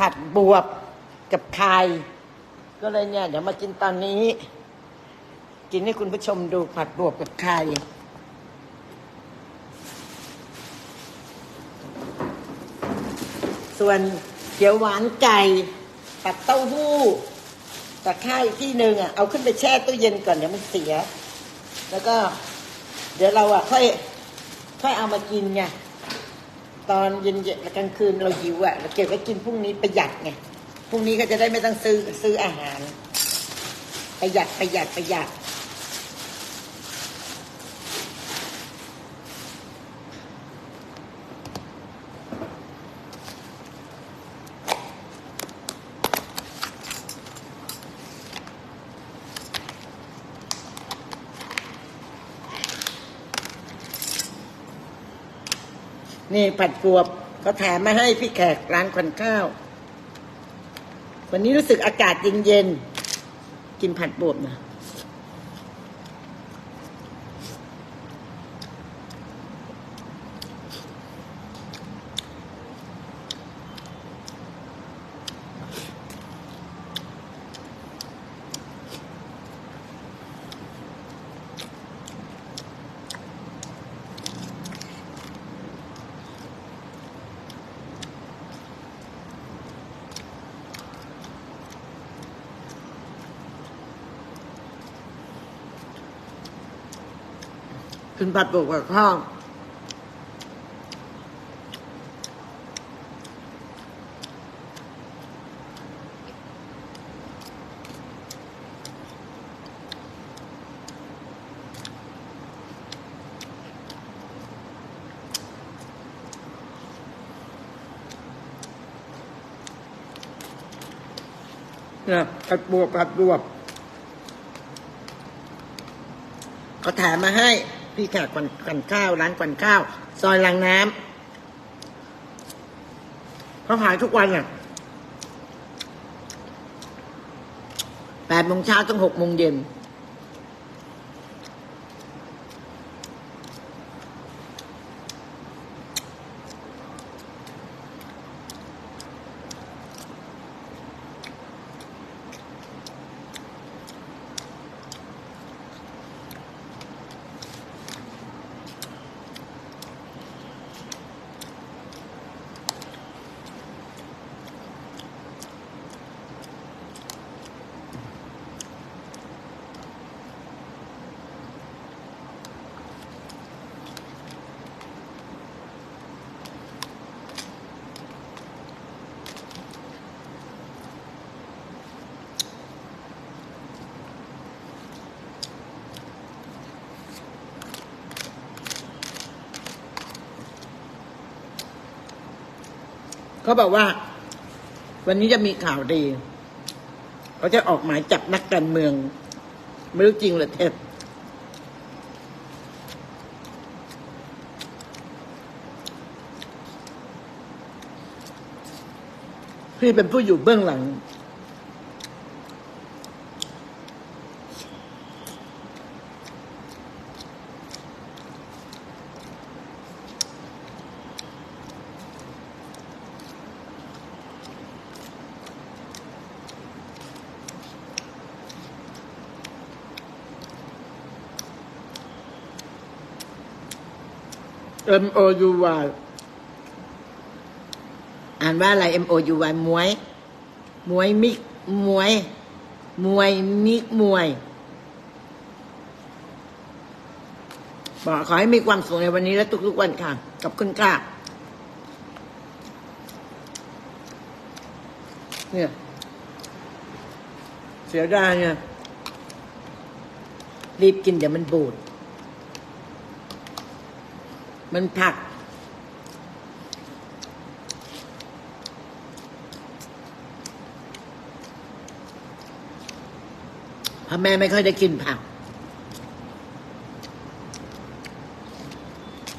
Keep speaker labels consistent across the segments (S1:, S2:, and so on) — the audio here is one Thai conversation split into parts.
S1: ผัดบวบกับไข่ก็เลยเนี่ย เดี๋ยวมากินตอนนี้ กินให้คุณผู้ชมดูผัดบวบกับไข่ส่วนเขียวหวานไก่ผัดเต้าหู้ตะไคร้ที่หนึ่งอะเอาขึ้นไปแช่ตู้เย็นก่อนเดี๋ยวมันเสีย แล้วก็ เดี๋ยวเราอะค่อย ค่อยเอามากินไง ตอนเย็นๆกลางคืนเราหิวอะเราเก็บไว้กินพรุ่งนี้ประหยัดไงพรุ่งนี้ก็จะได้ไม่ต้องซื้อซื้ออาหาร ประหยัดประหยัดประหยัด นี่ผัดกวบก็แถมมาให้พี่แขกร้านควันข้าว วันนี้รู้สึกอากาศเย็นๆกินผัดบวบนะ กินผัดบวบกับข้าวเนี่ยผัดบวบผัดบวบเขาแถมมาให้ พี่แขกกวันกวันข้าวร้านกวันข้าวซอยลังน้ำเขาขายทุกวันอะแปดโมงเช้าถึงหกโมงเย็น เขาบอกว่า วันนี้จะมีข่าวดีเขาจะออกหมายจับนักการเมือง ไม่รู้จริงหรือเท็จพี่เป็นผู้อยู่เบื้องหลัง M O U Y อ่านว่าอะไร M O U Y มวย มวยมิกมวย มวยมิกมวยบอกขอให้มีความสุขในวันนี้และทุกๆวันค่ะขอบคุณค่ะเนี่ย เสียดายเนี่ยรีบกินเดี๋ยวมันบูด มันผักพราะแม่ไม่ค่อยได้กินผัก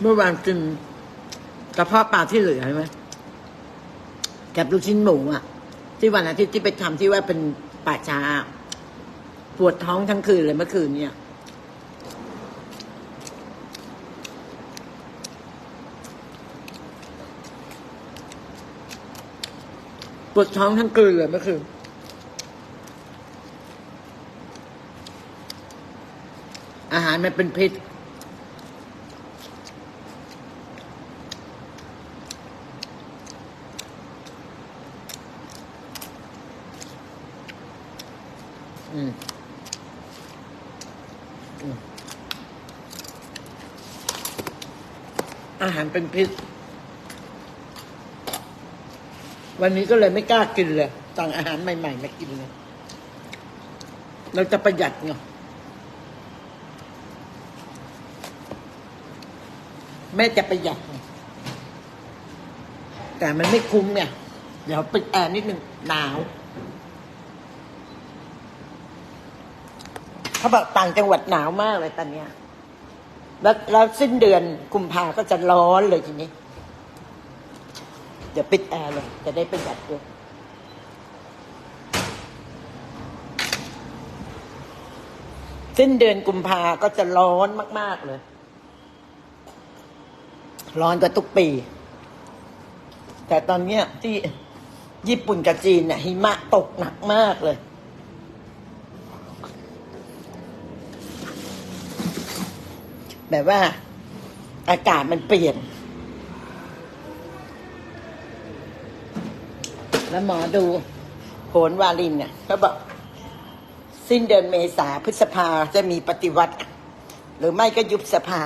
S1: เมื่อวานกินกระเพาะปลาที่เหลือใช่ไหมกับลูกชิ้นหมูอะ ที่วันอาทิตย์ที่ไปทำที่ว่าเป็นป่าช้าปวดท้องทั้งคืนเลยเมื่อคืนเนี่ย วดท้องทั้งเกลือเมื่อคืนอาหารมันเป็นพิษ อืมอืมอาหารเป็นพิษ วันนี้ก็เลยไม่กล้ากินเลยสั่งอาหารใหม่ๆมากินเลยเราจะประหยัดไงแม่จะประหยัดไงแต่มันไม่คุ้มไงเดี๋ยวปิดแอร์นิดหนึ่งหนาวเขาบอกต่างจังหวัดหนาวมากเลยตอนเนี้ยแล้วแล้วสิ้นเดือนกุมภาก็จะร้อนเลยทีนี้ ดี๋ยวปิดแอร์เลยจะได้ประหยัดด้วยสิ้นเดือนกุมภาก็จะร้อนมาก ๆ เลย ร้อนกว่าทุกปี แต่ตอนเนี้ยที่ญี่ปุ่นกับจีนเนี่ยหิมะตกหนักมากเลย แบบว่าอากาศมันเปลี่ยน แล้วหมอดูโหนวาลินเนี่ยเขาบอก สิ้นเดือนเมษาพฤษภาจะมีปฏิวัติ หรือไม่ก็ยุบสภา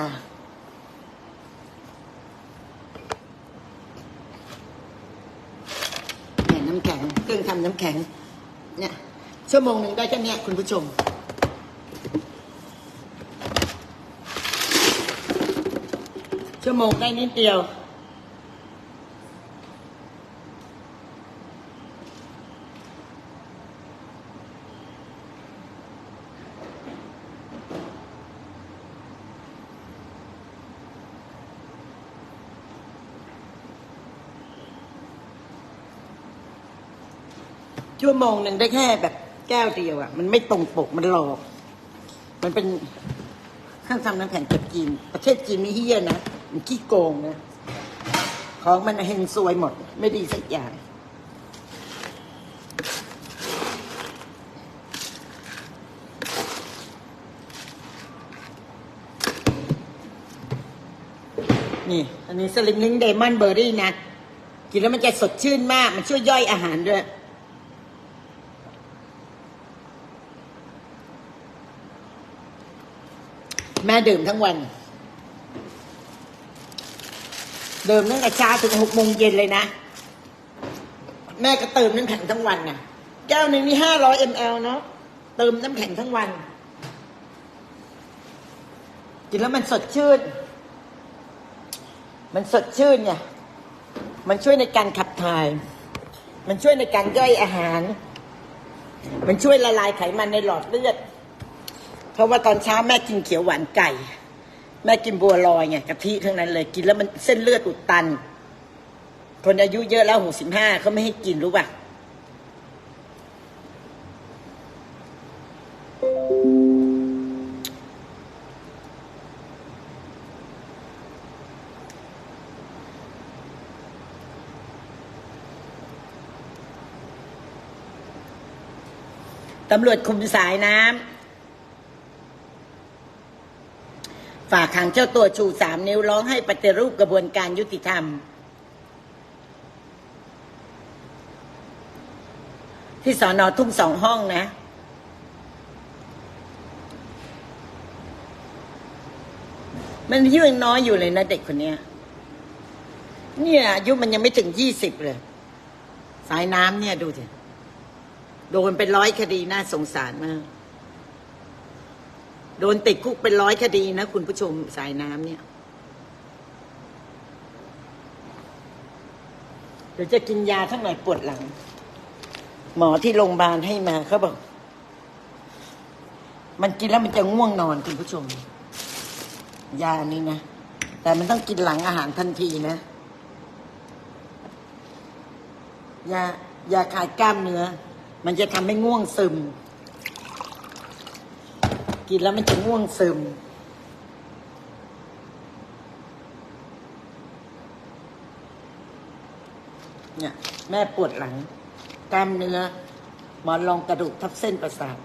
S1: เนี่ยน้ำแข็ง เครื่องทำน้ำแข็ง เนี่ย ชั่วโมงหนึ่งได้แค่เนี้ยคุณผู้ชมชั่วโมงได้นิดเดียว ชั่วโมงหนึ่งได้แค่แบบแก้วเดียวอะ่ะ มันไม่ตรงปกมันหลอก มันเป็นเครื่องทำน้ำแข็งจากจีน ประเทศจีนนี่เฮี้ยนะมันขี้โกงนะของมันเฮงซวยหมด ไม่ดีสักอย่างนี่ อันนี้สลิมลิงเดมอนเบอร์รี่นะ กินแล้วมันจะสดชื่นมาก มันช่วยย่อยอาหารด้วย แม่ดื่มทั้งวันดื่มตั้งแต่เช้าถึงหกโมงเย็นเลยนะ แม่ก็เติมน้ำแข็งทั้งวันน่ะแก้วหนึ่งนี่ห้าร้อยมลเนาะเติมน้ำแข็งทั้งวัน กินแล้วมันสดชื่น มันสดชื่นไงมันช่วยในการขับถ่าย มันช่วยในการย่อยอาหาร มันช่วยละลายไขมันในหลอดเลือด เพราะว่าตอนเช้าแม่กินเขียวหวานไก่ แม่กินบัวลอยไงกะทิทั้งนั้นเลยกินแล้วมันเส้นเลือดอุดตัน คนอายุเยอะแล้วหกสิบห้าเขาไม่ให้กินรู้ป่ะตำรวจคุมสายน้ำ ฝากขังเจ้าตัวชูสามนิ้วร้องให้ปฏิรูปกระบวนการยุติธรรม ที่สอนอทุ่งสองห้องนะ มันอายุยังน้อยอยู่เลยนะเด็กคนเนี้ย เนี่ยอายุมันยังไม่ถึงยี่สิบเลย สายน้ำเนี่ยดูสิโดนเป็นร้อยคดีน่าสงสารมาก โดนติดคุกเป็นร้อยคดีนะ คุณผู้ชมสายน้ำเนี่ย เดี๋ยวจะกินยาทั้งหน่อยปวดหลัง หมอที่โรงพยาบาลให้มาเขาบอก มันกินแล้วมันจะง่วงนอนคุณผู้ชม ยานี้นะ แต่มันต้องกินหลังอาหารทันทีนะ ยายาคลายกล้ามเนื้อ มันจะทำให้ง่วงซึม กินแล้วมันจะง่วงซึม เนี่ย แม่ปวดหลัง กล้ามเนื้อหมอนรองกระดูกทับเส้นประสาท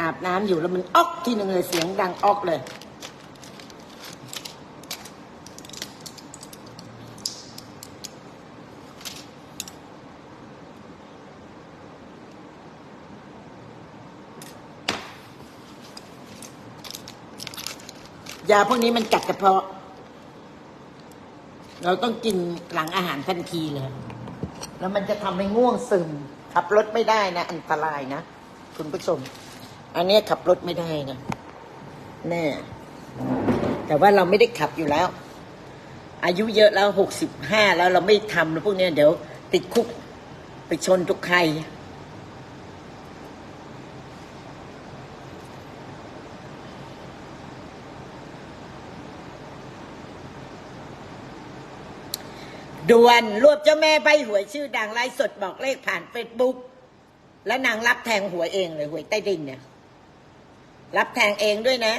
S1: อาบน้ำอยู่แล้วมันออกทีหนึ่งเลยเสียงดังออกเลย ยาพวกนี้มันกัดกระเพาะ เราต้องกินหลังอาหารทันทีเลย แล้วมันจะทำให้ง่วงซึม ขับรถไม่ได้นะ อันตรายนะ คุณผู้ชม อันนี้ขับรถไม่ได้นะแน่แต่ว่าเราไม่ได้ขับอยู่แล้ว อายุเยอะแล้วหกสิบห้าแล้วเราไม่ทำแล้วพวกนี้เดี๋ยว ติดคุกไปชนทุกใคร ด่วนรวบเจ้าแม่ใบหวยชื่อดังไลฟ์สดบอกเลขผ่านเฟซบุ๊กแล้วนางรับแทงหวยเองเลยหวยใต้ดินเนี่ย รับแทงเองด้วยนะ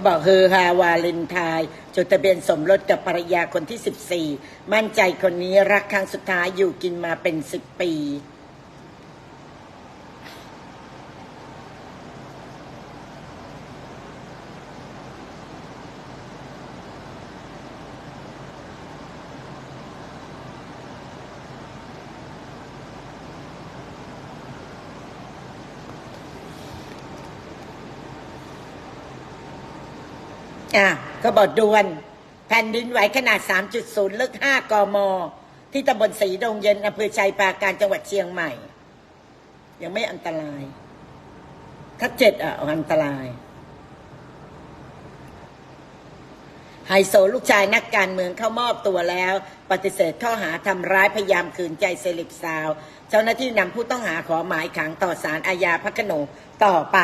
S1: เขาบอกเฮอฮาวาเลนไทน์จดทะเบียนสมรสกับภรรยาคนที่ 14 มั่นใจคนนี้รักครั้งสุดท้ายอยู่กินมาเป็น 10 ปี อะก็บอกด่วน แผ่นดินไหวขนาด 3.0 ลึก 5 กม ที่ตำบลสีดงเย็นอำเภอชัยปราการจังหวัดเชียงใหม่ ยังไม่อันตราย ถ้าเจ็ดอะอันตรายไฮโซลูกชายนักการเมืองเข้ามอบตัวแล้ว ปฏิเสธข้อหาทำร้ายพยายามขืนใจเซลิปซาว เจ้าหน้าที่นำผู้ต้องหาขอหมายขังต่อศาลอาญาพระโขนงต่อไป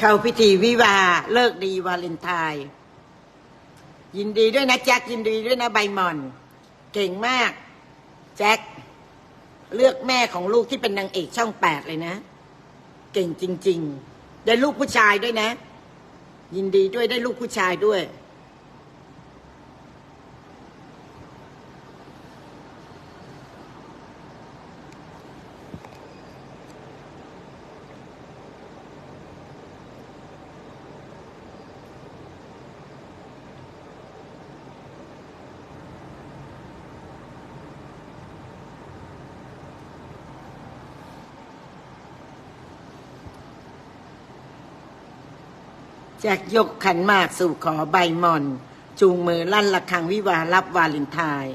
S1: เข้าพิธีวิวาเลิกดีวาเลนไทน์ยินดีด้วยนะแจ็คยินดีด้วยนะใบหมอน เก่งมาก แจ็คเลือกแม่ของลูกที่เป็นนางเอกช่องแปดเลยนะ เก่งจริง ๆ ได้ลูกผู้ชายด้วยนะ ยินดีด้วยได้ลูกผู้ชายด้วย จากยกขันหมากสู่ขอใบหมอน จูงมือลั่นระคังวิวาลับวาเลนไทน์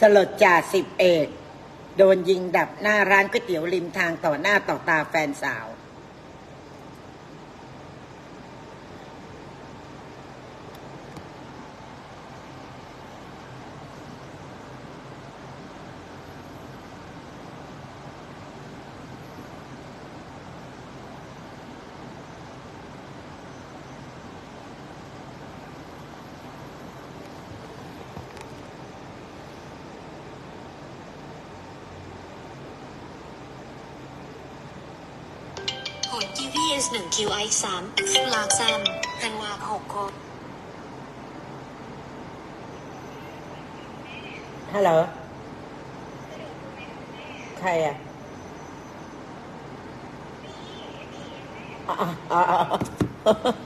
S1: สลดจ่าสิบเอก โดนยิงดับหน้าร้านก๋วยเตี๋ยวริมทางต่อหน้าต่อตาแฟนสาว
S2: ค ผล QPS 1 QI 3ลากซ้ำธันวาหกคน
S1: ฮัลโหลใครอะอ๋ออ๋ออ๋อ